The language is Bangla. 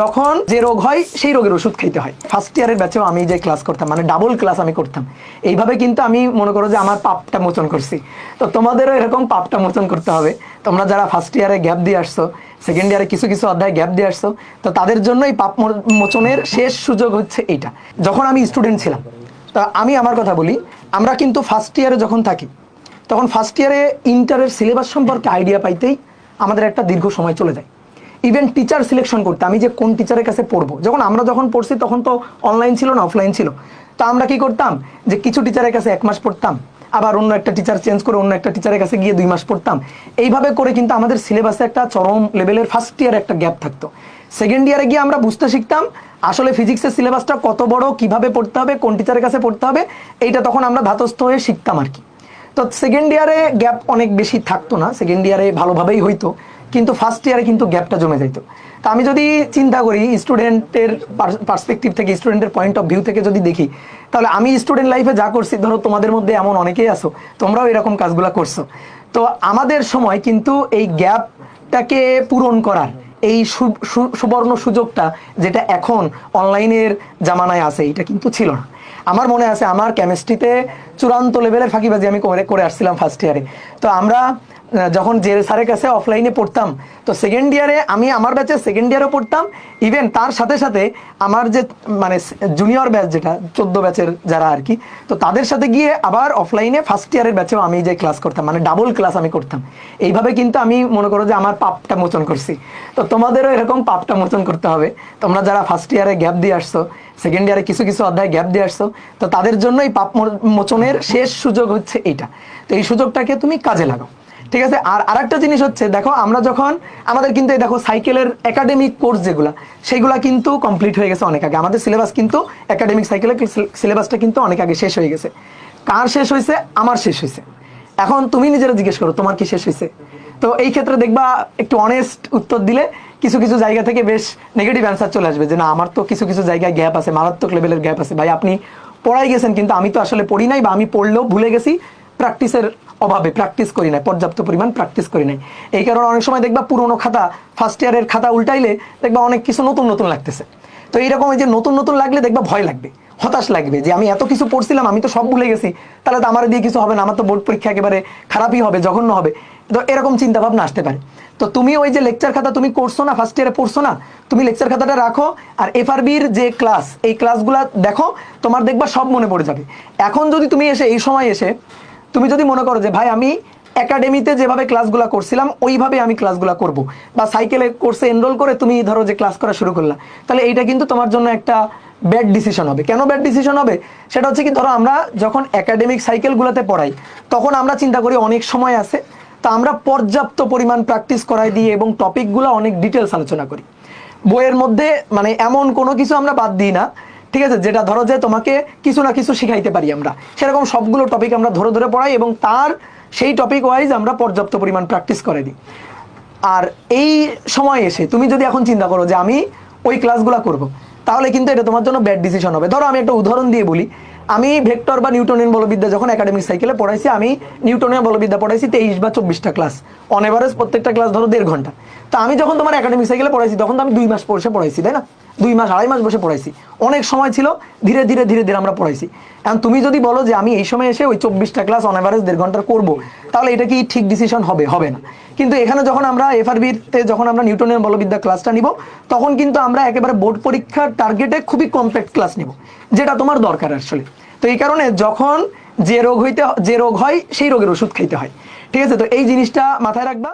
যখন যে রোগ হয়, সেই রোগের ওষুধ খেতে হয়। ফার্স্ট ইয়ারের ব্যাচেও আমি যে ক্লাস করতাম মানে ডাবল ক্লাস আমি করতাম। এইভাবে কিন্তু আমি মনে করো যে আমার পাপটা মোচন করছি। তো তোমাদেরও এরকম পাপটা মোচন করতে হবে। তোমরা যারা ফার্স্ট ইয়ারে গ্যাপ দিয়ে আসছো সেকেন্ড ইয়ারে কিছু কিছু অধ্যায় গ্যাপ দিয়ে আসছো, তো তাদের জন্য এই পাপ মোচনের শেষ সুযোগ হচ্ছে এইটা। যখন আমি স্টুডেন্ট ছিলাম, তা আমি আমার কথা বলি, আমরা কিন্তু ফার্স্ট ইয়ারে যখন থাকি, তখন ফার্স্ট ইয়ারে ইন্টারের সিলেবাস সম্পর্কে আইডিয়া পাইতেই আমাদের একটা দীর্ঘ সময় চলে যায়। ইভেন টিচার সিলেকশন করতে, আমি যে কোন টিচারের কাছে পড়ব? যখন আমরা যখন পড়ছি, তখন তো অনলাইন ছিল না অফলাইন ছিল। তো আমরা কি করতাম? যে কিছু টিচারের কাছে এক মাস পড়তাম, আবার অন্য একটা টিচার চেঞ্জ করে অন্য একটা টিচারের কাছে গিয়ে দুই মাস পড়তাম। এইভাবে করে কিন্তু আমাদের সিলেবাসে একটা চরম লেভেলের ফার্স্ট ইয়ারে একটা গ্যাপ থাকতো। সেকেন্ড ইয়ারে গিয়ে আমরা বুঝতে শিখতাম, আসলে ফিজিক্সের সিলেবাসটা কত বড়, কীভাবে পড়তে হবে, কোন টিচারের কাছে পড়তে হবে, এইটা তখন আমরা ধাতস্থ হয়ে শিখতাম আর কি। তো সেকেন্ড ইয়ারে গ্যাপ অনেক বেশি থাকতো না সেকেন্ড ইয়ারে ভালোভাবেই হইতো, কিন্তু ফার্স্ট ইয়ারে কিন্তু গ্যাপটা জমে যাইতো। তা আমি যদি চিন্তা করি স্টুডেন্টের পার্সপেক্টিভ থেকে স্টুডেন্টের পয়েন্ট অফ ভিউ থেকে যদি দেখি, তাহলে আমি স্টুডেন্ট লাইফে যা করছি, ধরো তোমাদের মধ্যে এমন অনেকেই আছো, তোমরাও এরকম কাজগুলো করছ। তো আমাদের সময় কিন্তু এই গ্যাপটাকে পূরণ করার এই সুবর্ণ সুযোগটা যেটা এখন অনলাইনের জামানায় আছে, এটা কিন্তু ছিল না। আমার মনে আছে আমার কেমিস্ট্রিতে চূড়ান্ত লেভেলের ফাঁকিবাজি আমি করে করে আসছিলাম ফার্স্ট ইয়ারে তো আমরা যখন জে স্যারের কাছে অফলাইনে পড়তাম, তো সেকেন্ড ইয়ারে আমি আমার ব্যাচে সেকেন্ড ইয়ারও পড়তাম ইভেন তার সাথে সাথে আমার যে মানে জুনিয়র ব্যাচ যেটা, চোদ্দ ব্যাচের যারা আর কি, তো তাদের সাথে গিয়ে আবার অফলাইনে ফার্স্ট ইয়ারের ব্যাচেও আমি যে ক্লাস করতাম মানে ডাবল ক্লাস আমি করতাম। এইভাবে কিন্তু আমি মনে করো যে আমার পাপটা মোচন করছি। তো তোমাদেরও এরকম পাপটা মোচন করতে হবে। তোমরা যারা ফার্স্ট ইয়ারে গ্যাপ দিয়ে আসছো সেকেন্ড ইয়ারে কিছু কিছু অধ্যায় গ্যাপ দিয়ে আসছো, তো তাদের জন্য এই পাপ মোচনের শেষ সুযোগ হচ্ছে এইটা। তো এই সুযোগটাকে তুমি কাজে লাগাও। ঠিক আছে? আর আরেকটা জিনিস হচ্ছে, দেখো, আমরা যখন, আমাদের কিন্তু এই দেখো সাইকেলের একাডেমিক কোর্স যেগুলা, সেগুলা কিন্তু কমপ্লিট হয়ে গেছে অনেক আগে। আমাদের সিলেবাস কিন্তু একাডেমিক সাইকেলের সিলেবাসটা কিন্তু অনেক আগে শেষ হয়ে গেছে। কার শেষ হয়েছে? আমার শেষ হয়েছে। এখন তুমি নিজেরা জিজ্ঞেস করো, তোমার কি শেষ হয়েছে? তো এই ক্ষেত্রে দেখবা, একটু অনেস্ট উত্তর দিলে কিছু কিছু জায়গা থেকে বেশ নেগেটিভ অ্যান্সার চলে আসবে যে, না, আমার তো কিছু কিছু জায়গায় গ্যাপ আছে, মারাত্মক লেভেলের গ্যাপ আছে। ভাই, আপনি পড়াই গেছেন, কিন্তু আমি তো আসলে পড়ি নাই বা আমি পড়লেও ভুলে গেছি। প্র্যাকটিসের অভাবে প্র্যাকটিস করি নাই, পর্যাপ্ত পরিমাণ প্র্যাকটিস করি নাই। এই কারণে অনেক সময় দেখবা পুরোনো খাতা ফার্স্ট ইয়ারের খাতা উল্টাইলে দেখবা অনেক কিছু নতুন নতুন লাগতেছে। তো এইরকম এই যে নতুন নতুন লাগলে দেখবা ভয় লাগবে, হতাশ লাগবে যে আমি এত কিছু পড়ছিলাম, আমি তো সব ভুলে গেছি, তাহলে তো আমার দিয়ে কিছু হবে না, আমার তো বোর্ড পরীক্ষা একেবারে খারাপই হবে, জঘন্য হবে। তো এরকম চিন্তা ভাবনা আসতে পারে। তো তুমি ওই যে লেকচার খাতা তুমি করছ না ফার্স্ট ইয়ারে পড়ছো না, তুমি লেকচার খাতাটা রাখো আর এফআরবির যে ক্লাস এই ক্লাসগুলো দেখো, তোমার দেখবা সব মনে পড়ে যাবে। এখন যদি তুমি এসে এই সময় এসে তুমি যদি মনে করো যে, ভাই, আমি একাডেমিতে যেভাবে ক্লাসগুলো করছিলাম, ওইভাবে আমি ক্লাসগুলো করব। বা সাইকেলে কোর্সে এনরোল করে তুমি ধরো যে ক্লাস করা শুরু করলা, তাহলে এইটা কিন্তু তোমার জন্য একটা ব্যাড ডিসিশন হবে। কেন ব্যাড ডিসিশন হবে? সেটা হচ্ছে কি, ধরো আমরা যখন একাডেমিক সাইকেলগুলোতে পড়াই, তখন আমরা চিন্তা করি অনেক সময় আছে, তা আমরা পর্যাপ্ত পরিমাণ প্র্যাকটিস করাই দিই এবং টপিকগুলো অনেক ডিটেলস আলোচনা করি। বইয়ের মধ্যে মানে এমন কোনো কিছু আমরা বাদ দিই না ঠিক আছে? যেটা ধরো যে তোমাকে কিছু না কিছু শিখাইতে পারি আমরা। সেরকম সবগুলো টপিক আমরা ধরে ধরে পড়াই এবং তার সেই টপিক ওয়াইজ আমরা পর্যাপ্ত পরিমাণ প্র্যাকটিস করে দিই। আর এই সময় এসে তুমি যদি এখন চিন্তা করো যে আমি ওই ক্লাসগুলো করব, তাহলে কিন্তু এটা তোমার জন্য ব্যাড ডিসিশন হবে। ধরো আমি একটা উদাহরণ দিয়ে বলি। আমি ভেক্টর বা নিউটনিয়ান বলবিদ্যা যখন একাডেমিক সাইকেলে পড়াইছি, আমি নিউটনিয়ান বলবিদ্যা পড়াইছি তেইশ বা চব্বিশটা ক্লাস অন এভারেজ প্রত্যেকটা ক্লাস ধরো দেড় ঘণ্টা। তা আমি যখন তোমার একাডেমিক সাইকেলে পড়াইছি, তখন তো আমি দুই মাস পড়ছে পড়াইছি, তাই না? দুই মাস, আড়াই মাস বসে পড়াইছি। অনেক সময় ছিল, ধীরে ধীরে ধীরে ধীরে আমরা পড়াইছি। এখন তুমি যদি বলো যে আমি এই সময় এসে ওই চব্বিশটা ক্লাস অন এভারেজ দেড় ঘণ্টার করব, তাহলে এটা কি ঠিক ডিসিশন হবে? হবে না। কিন্তু এখানে যখন আমরা এফআরবিতে যখন আমরা নিউটনের বলবিদ্যা ক্লাসটা নিব, তখন কিন্তু আমরা একেবারে বোর্ড পরীক্ষার টার্গেটে খুবই কম্প্যাক্ট ক্লাস নিব, যেটা তোমার দরকার আসলে তো এই কারণে যখন যে রোগ হইতে, যে রোগ হয়, সেই রোগের ওষুধ খাইতে হয়। ঠিক আছে? তো এই জিনিসটা মাথায় রাখবা।